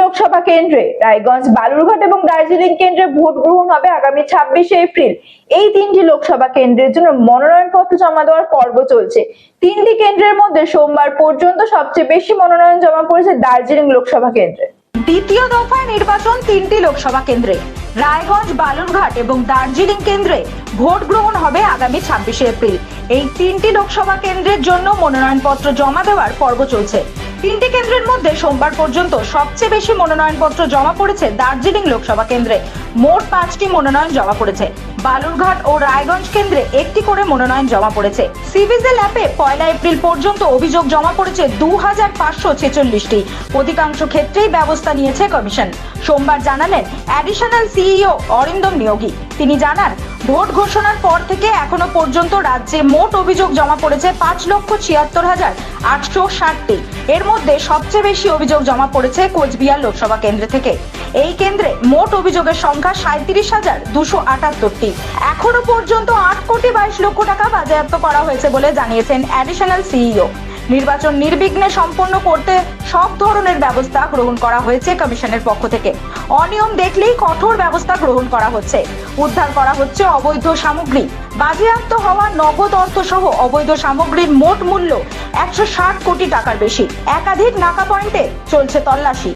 লোকসভা কেন্দ্রে, রায়গঞ্জ, বালুরঘাট এবং দার্জিলিং কেন্দ্রে ভোট গ্রহণ হবে আগামী ছাব্বিশে এপ্রিল। এই তিনটি লোকসভা কেন্দ্রের জন্য মনোনয়নপত্র জমা দেওয়ার পর্ব চলছে। তিনটি কেন্দ্রের মধ্যে সোমবার পর্যন্ত সবচেয়ে বেশি মনোনয়ন জমা পড়েছে দার্জিলিং লোকসভা কেন্দ্রে। দ্বিতীয় দফায় নির্বাচন তিনটি লোকসভা কেন্দ্রে, রায়গঞ্জ, বালুরঘাট এবং দার্জিলিং কেন্দ্রে ভোট গ্রহণ হবে আগামী ছাব্বিশে এপ্রিল। এই তিনটি লোকসভা কেন্দ্রের জন্য মনোনয়নপত্র জমা দেওয়ার পর্ব চলছে। তিনটি কেন্দ্রের মধ্যে সোমবার পর্যন্ত সবচেয়ে বেশি মনোনয়নপত্র জমা পড়েছে দার্জিলিং লোকসভা কেন্দ্রে। মোট পাঁচটি মনোনয়ন জমা পড়েছে। বালুরঘাট ও রায়গঞ্জ কেন্দ্রে একটি করে মনোনয়ন জমা পড়েছে। সিভিজেল অ্যাপে পয়লা এপ্রিল পর্যন্ত অভিযোগ জমা পড়েছে দু হাজার পাঁচশো ছেচল্লিশটি। অধিকাংশ ক্ষেত্রেই ব্যবস্থা নিয়েছে কমিশন। সোমবার জানালেন অ্যাডিশনাল সিইও অরিন্দম নিয়োগী। তিনি জানান ভোট ঘোষণার পর থেকে এখনও পর্যন্ত রাজ্যে মোট অভিযোগ জমা পড়েছে পাঁচ লক্ষ ছিয়াত্তর হাজার আটশো ষাটটি। এর মধ্যে সবচেয়ে বেশি অভিযোগ জমা পড়েছে কোচবিহার লোকসভা কেন্দ্র থেকে। এই কেন্দ্রে মোট অভিযোগের সংখ্যা সাঁত্রিশ হাজার দুশো আটাত্তরটি। এখনও পর্যন্ত আট কোটি বাইশ লক্ষ টাকা বাজেয়াপ্ত করা হয়েছে বলে জানিয়েছেন অ্যাডিশনাল সিইও নির্বাচন নির্বিঘ্নে সম্পন্ন করতে সব ধরনের ব্যবস্থা গ্রহণ করা হয়েছে কমিশনের পক্ষ থেকে। অনিয়ম দেখলেই কঠোর ব্যবস্থা গ্রহণ করা হচ্ছে। উদ্ধার করা হচ্ছে অবৈধ সামগ্রী। বাজেয়াপ্ত হওয়া নগদ অর্থ সহ অবৈধ সামগ্রীর মোট মূল্য একশো ষাট কোটি টাকার বেশি। একাধিক নাকা পয়েন্টে চলছে তল্লাশি।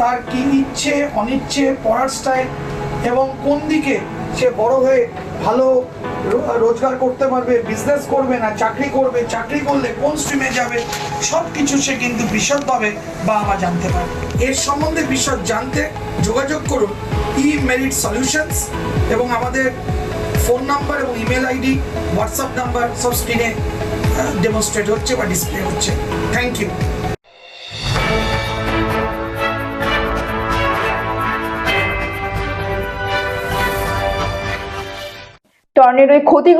তার কি ইচ্ছে, অনিচ্ছে, পড়ার স্টাইল এবং কোন দিকে সে বড় হয়ে ভালো রোজগার করতে পারবে বিজনেস করবে না, চাকরি করবে, চাকরি করলে কোন স্ট্রিমে যাবে সব কিছু সে কিন্তু বিশদভাবে বাবা জানতে পারে এর সম্বন্ধে বিশদ জানতে যোগাযোগ করুন ই মেরিট সলিউশনস এবং আমাদের ফোন নাম্বার এবং ইমেল আইডি হোয়াটসঅ্যাপ নাম্বার সব স্ক্রিনে ডেমনস্ট্রেট হচ্ছে বা ডিসপ্লে হচ্ছে। থ্যাংক ইউ টর্নেডোয় ক্ষতি